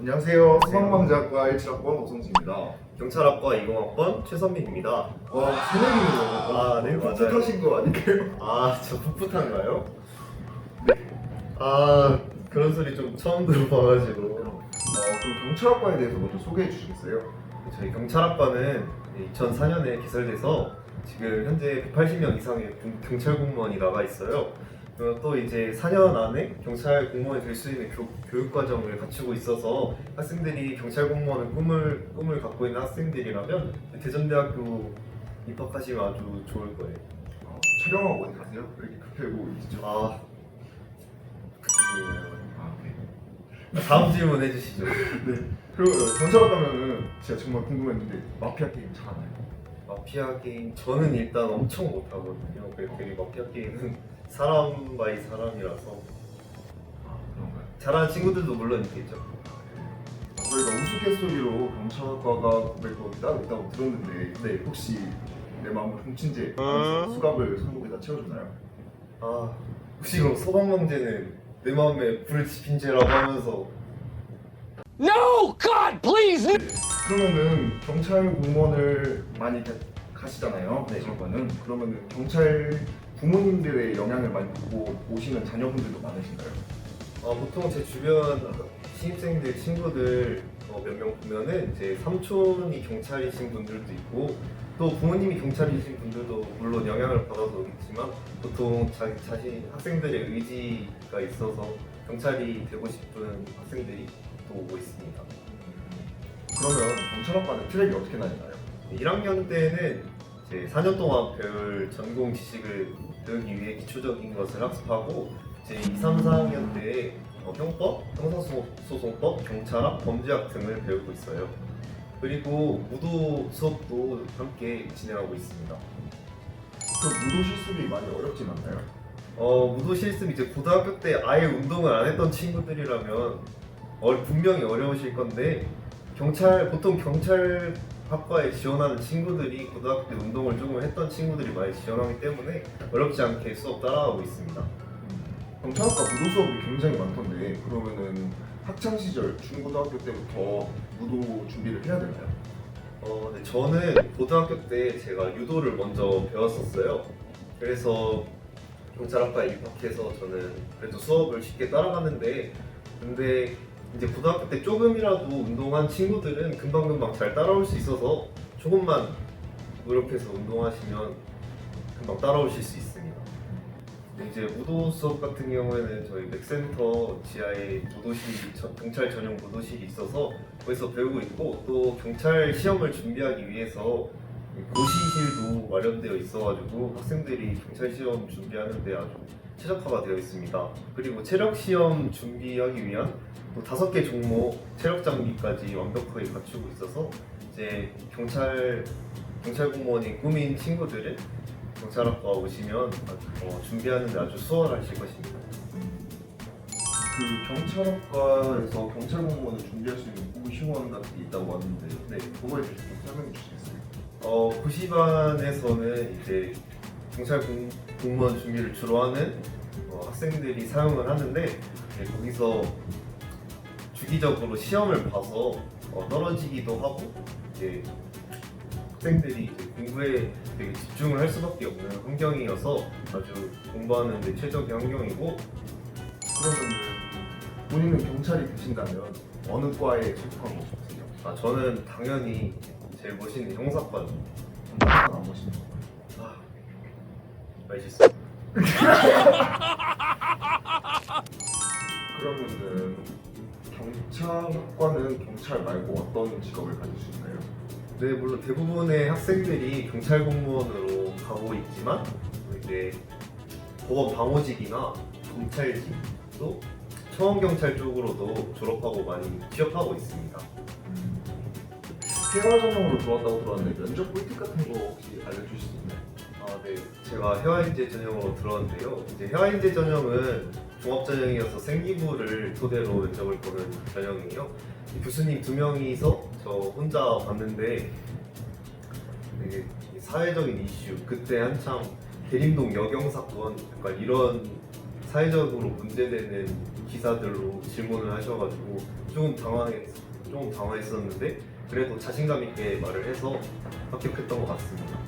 안녕하세요. 소방방재학과 17학번 오성진입니다. 경찰학과 20학번 최선민입니다. 와, 새내기네요. 아, 네, 맞아요. 풋풋하신 거 아닌가요? 아, 저 풋풋한가요? 아, 그런 소리 좀 처음 들어봐가지고. 어, 그럼 경찰학과에 대해서 먼저 소개해 주시겠어요? 저희 경찰학과는 2004년에 개설돼서 지금 현재 180명 이상의 경- 경찰 공무원이 나가 있어요. 그리고 또 이제 4년 안에 경찰 공무원이 될 수 있는 교, 교육 과정을 갖추고 있어서 학생들이 경찰 공무원을 꿈을 꿈을 갖고 있는 학생들이라면 대전대학교 입학하시면 아주 좋을 거예요. 어, 촬영하고 어디 가세요? 왜 이렇게 급해 보이시죠? 아. 아, 네. 다음 질문 해주시죠. 그리고 어, 경찰학 가면은 제가 정말 궁금했는데 마피아 게임 잘하나요? 마피아 게임 저는 일단 엄청 못하거든요. 그리고 되게 마피아 게임은 사람 바이 사람이라서 아, 그런가요? 잘하는 친구들도 물론 있겠죠. 저희가 우스갯소리로 경찰학과가 몇거 따로 있다고 들었는데 네. 혹시 내 마음을 훔친 지 알아서 수갑을 손목에다 채워주나요? 아 혹시 그럼 소방망제는 내 마음에 불을 지핀 죄라고 하면서 No! God, please! 그러면은 경찰 공무원을 많이 가- 가시잖아요. 네. 경찰관은 그러면은 경찰 부모님들의 영향을 많이 받고 오시는 자녀분들도 많으신가요? 아, 보통 제 주변 신입생들 친구들 어, 몇명 보면은 제 삼촌이 경찰이신 분들도 있고 또 부모님이 경찰이신 분들도 물론 영향을 받아서 오겠지만 보통 자, 자신 학생들의 의지가 있어서 경찰이 되고 싶은 학생들이 또 오고 있습니다. 그러면 경찰학과는 트랙이 어떻게 나뉘나요? 1학년 때는 이제 4년 동안 배울 전공 지식을 배우기 위해 기초적인 것을 학습하고 이제 2, 3, 4학년 때 어, 형법, 형사소송법, 경찰학, 범죄학 등을 배우고 있어요. 그리고 무도 수업도 함께 진행하고 있습니다. 그 무도 실습이 많이 어렵진 않나요? 어, 무도 실습 이제 고등학교 때 아예 운동을 안 했던 친구들이라면 어, 분명히 어려우실 건데 경찰 보통 경찰 학과에 지원하는 친구들이 고등학교 때 운동을 조금 했던 친구들이 많이 지원하기 때문에 어렵지 않게 수업 따라가고 있습니다. 경찰학과 무도 수업이 굉장히 많던데 그러면은 학창 시절 중고등학교 때부터 무도 준비를 해야 되나요? 어, 네, 저는 고등학교 때 제가 유도를 먼저 배웠었어요. 그래서 경찰학과에 입학해서 저는 그래도 수업을 쉽게 따라가는데 근데 이제 고등학교 때 조금이라도 운동한 친구들은 금방금방 잘 따라올 수 있어서 조금만 노력해서 운동하시면 금방 따라오실 수 있습니다. 이제 무도 수업 같은 경우에는 저희 맥센터 지하에 무도실, 저- 경찰 전용 무도실이 있어서 거기서 배우고 있고 또 경찰 시험을 준비하기 위해서 고시실도 마련되어 있어가지고 학생들이 경찰 시험 준비하는데 아주 최적화가 되어 있습니다. 그리고 체력 시험 준비하기 위한 또 다섯 개 종목 체력 장비까지 완벽하게 갖추고 있어서 이제 경찰 경찰 공무원이 꿈인 친구들은 경찰학과 오시면 어, 준비하는데 아주 수월하실 것입니다. 그 경찰학과에서 경찰 공무원을 준비할 수 있는 고시원 같은 게 있다고 하는데 네. 그거에 대해서 좀 설명해 주시겠어요? 어, 고시반에서는 이제 경찰 공, 공무원 준비를 주로 하는 어, 학생들이 사용을 하는데 네, 거기서 주기적으로 시험을 봐서 어, 떨어지기도 하고 이제 학생들이 이제 공부에 되게 집중을 할 수밖에 없는 환경이어서 아주 공부하는 데 최적의 환경이고 그러면은 본인은 경찰이 되신다면 어느 과에 소속하고 싶으세요? 아, 저는 당연히 제일 멋있는 경찰관 안 보시는 거예요? 아, 맛있어. 그러면은 경찰학과는 경찰 말고 어떤 직업을 가질 수 있나요? 네, 물론 대부분의 학생들이 경찰 공무원으로 가고 있지만 이제 법원 방호직이나 검찰직 또 초원 경찰 쪽으로도 졸업하고 많이 취업하고 있습니다. 회화 전형으로 들어왔다고 들었는데 면접 꿀팁 같은 거 혹시 알려주실 수 있나요? 아, 네. 제가 해화인재 전형으로 들었는데요. 이제 해화인재 전형은 종합 전형이어서 생기부를 토대로 면접을 보는 전형이에요. 이 교수님 두 명이서 저 혼자 봤는데 되게 사회적인 이슈, 그때 한참 대림동 여경 사건, 약간 이런 사회적으로 문제되는 기사들로 질문을 하셔가지고 조금 당황했 조 금 당황했었는데 그래도 자신감 있게 말을 해서 합격했던 것 같습니다.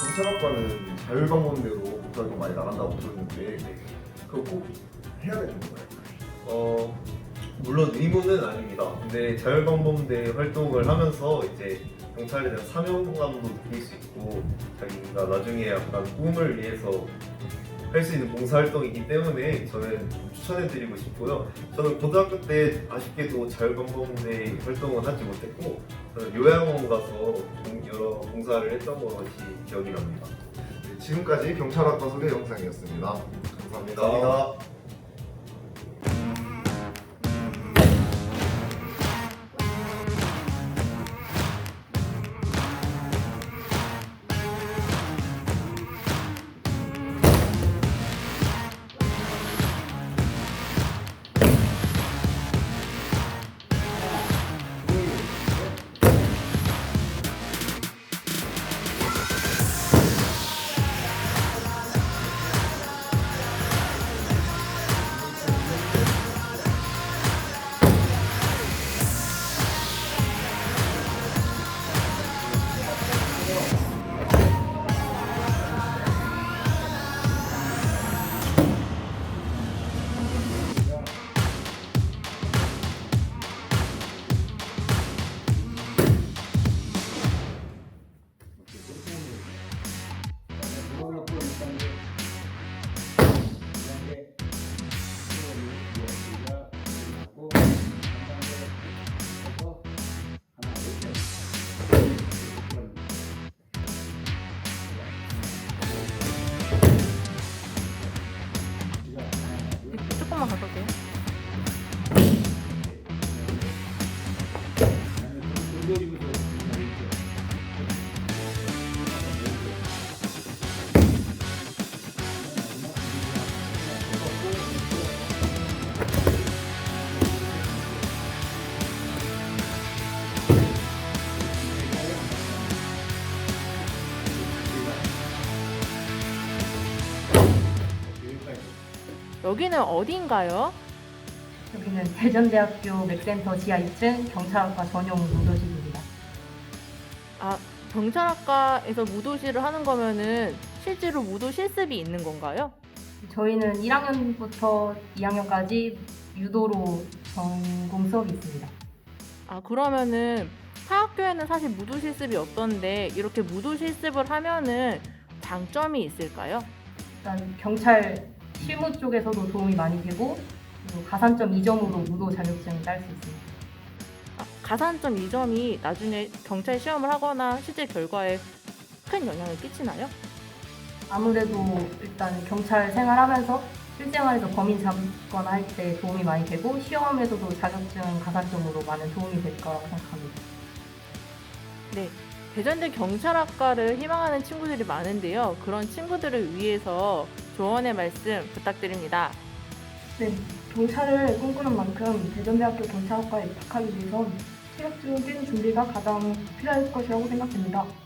경찰학과는 자율방법대로 복도활동 많이 나간다고 들었는데 그거 꼭 해야 되는 건가요? 어 물론 의무는 아닙니다. 근데 자율방범대 활동을 하면서 이제 경찰에 대한 사명감도 느낄 수 있고 자기가 나중에 약간 꿈을 위해서 할 수 있는 봉사활동이기 때문에 저는 추천해드리고 싶고요. 저는 고등학교 때 아쉽게도 자율방범대 활동은 하지 못했고 저는 요양원 가서 공- 여러 봉사를 했던 것이 기억이 납니다. 네, 지금까지 경찰학과 소개 영상이었습니다. 감사합니다. 감사합니다. 여기는 어디인가요? 여기는 대전대학교 맥센터 지하 2층 경찰학과 전용 무도실입니다. 아, 경찰학과에서 무도실을 하는 거면은 실제로 무도 실습이 있는 건가요? 저희는 1학년부터 2학년까지 유도로 전공 수업이 있습니다. 아, 그러면은 타 학교에는 사실 무도 실습이 없던데 이렇게 무도 실습을 하면은 장점이 있을까요? 일단 경찰 실무 쪽에서도 도움이 많이 되고 그리고 가산점 2점으로 무도 자격증을 딸 수 있습니다. 아, 가산점 2점이 나중에 경찰 시험을 하거나 실제 결과에 큰 영향을 끼치나요? 아무래도 일단 경찰 생활하면서 실생활에서 범인 잡거나 할 때 도움이 많이 되고 시험에서도 자격증 가산점으로 많은 도움이 될 거라고 생각합니다. 네. 대전대 경찰학과를 희망하는 친구들이 많은데요. 그런 친구들을 위해서 조언의 말씀 부탁드립니다. 네, 경찰을 꿈꾸는 만큼 대전대학교 경찰학과에 입학하기 위해선 체력적인 준비가 가장 필요할 것이라고 생각됩니다.